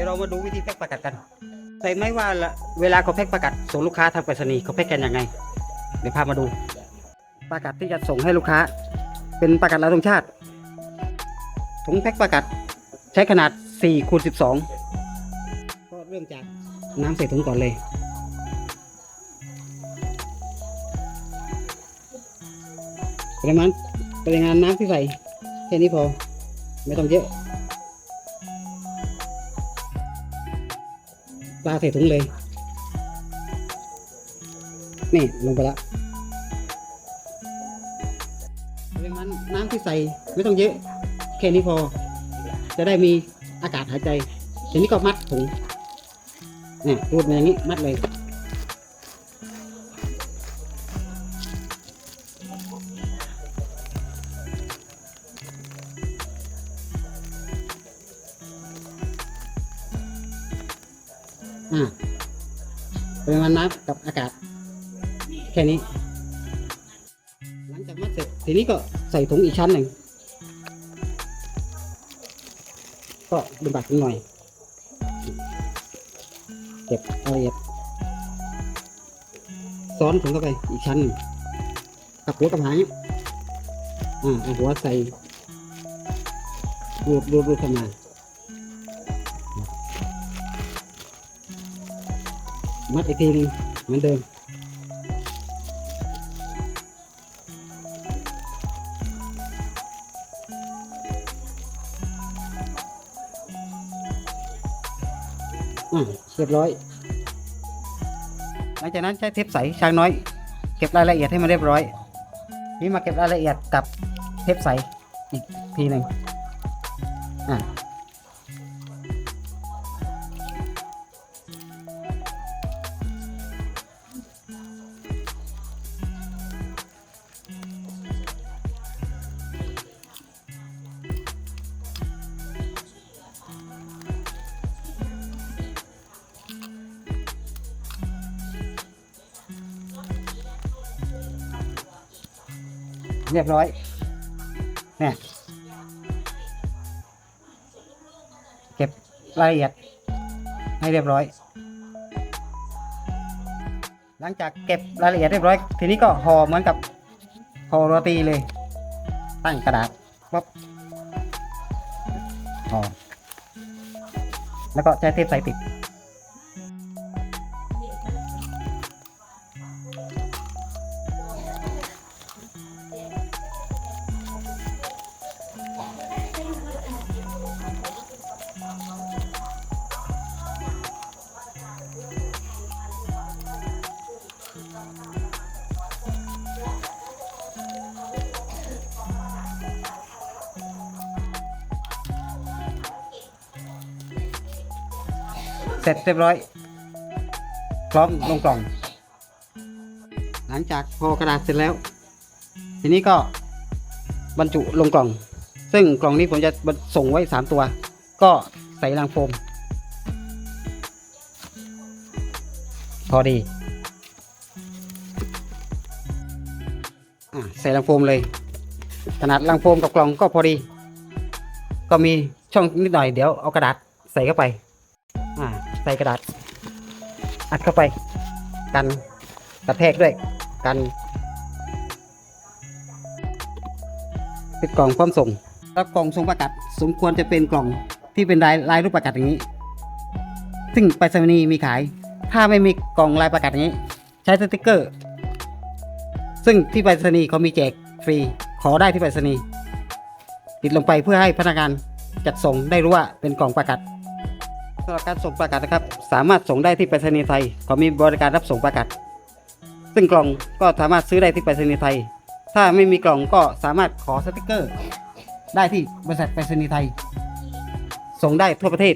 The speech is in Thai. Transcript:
ดี๋ยวเรามาดูวิธีแพ็คประกาศกันแต่ไม่ว่าเวลาเขาแพ็คประกาศส่งลูกค้าทางไปรษณีย์เขาแพ็คกันยังไง เดี๋ยวพามาดู ประกาศที่จะส่งให้ลูกค้า เป็นประกาศลายธงชาติถุงแพ็คประกาศใช้ขนาด4คูณ12 ก็เริ่มจากน้ำใส่ถุงก่อนเลย ปริมาณปริมาณน้ำที่ใส่แค่นี้พอ ไม่ต้องเยอะ ลาใส่ถุงเลย นี่ลงไปละเรื่องน้ำที่ใส่ไม่ต้องเยอะ แค่นี้พอ จะได้มีอากาศหายใจทีนี้ก็มัดถุงนี่รูดมาอย่างนี้มัดเลย อ่าปริมาณน้ำกับอากาศ แค่นี้ หลังจากมัดเสร็จทีนี้ก็ใส่ถุงอีกชั้นหนึ่งก็ดึงบัตรหน่อย เก็บละเอียดซ้อนถุงเข้าไปอีกชั้นหนึ่งกับหัวกับหางเนี่ยอ่าเอาหัวใส่รูดรูดรูดเข้ามา มัดอีกทีนึงเหมือนเดิมอ่าเรียบร้อย หลังจากนั้นใช้เทปใสช้างน้อย เก็บรายละเอียดให้มันเรียบร้อย นี่มาเก็บรายละเอียดกับเทปใสอีกทีหนึ่งอ่า เรียบร้อยเนี่ยเก็บรายละเอียดให้เรียบร้อย หลังจากเก็บรายละเอียดเรียบร้อย ทีนี้ก็ห่อเหมือนกับห่อโรตีเลย ตั้งกระดาษปั๊บห่อแล้วก็ใช้เทปใส่ติด ร็จเรียบร้อย พร้อมลงกล่อง หลังจากพอกระดาษเสร็จแล้ว ทีนี้ก็บรรจุลงกล่อง ซึ่งกล่องนี้ผมจะส่งไว้ 3 ตัว ก็ใส่ลังโฟม พอดีอใส่ลังโฟมเลย ขนาดลังโฟมกับกล่องก็พอดี ก็มีช่องนิดหน่อยเดี๋ยวเอากระดาษใส่เข้าไป ส่กระดาษ อัดเข้าไป กันกระแทกด้วย กันปิดกล่องพร้อมส่งแล้วกล่องส่งประกาศสมควรจะเป็นกล่องที่เป็นลายลายรูปประกาศอย่างนี้ ซึ่งไปรษณีย์มีขาย ถ้าไม่มีกล่องลายประกาศอย่างนี้ ใช้สติกเกอร์ ซึ่งที่ไปรษณีย์เขามีแจกฟรี ขอได้ที่ไปรษณีย์ติดลงไปเพื่อให้พนักงานจัดส่งได้รู้ว่าเป็นกล่องประกาศำหรับการส่งประกาศนะครับ สามารถส่งได้ที่ไปรษณีย์ไทยเขามีบริการรับส่งประกาศ ซึ่งกล่องก็สามารถซื้อได้ที่ไปรษณีย์ไทย ถ้าไม่มีกล่องก็สามารถขอสติกเกอร์ ได้ที่บริษัทไปรษณีย์ไทย ส่งได้ทั่วประเทศ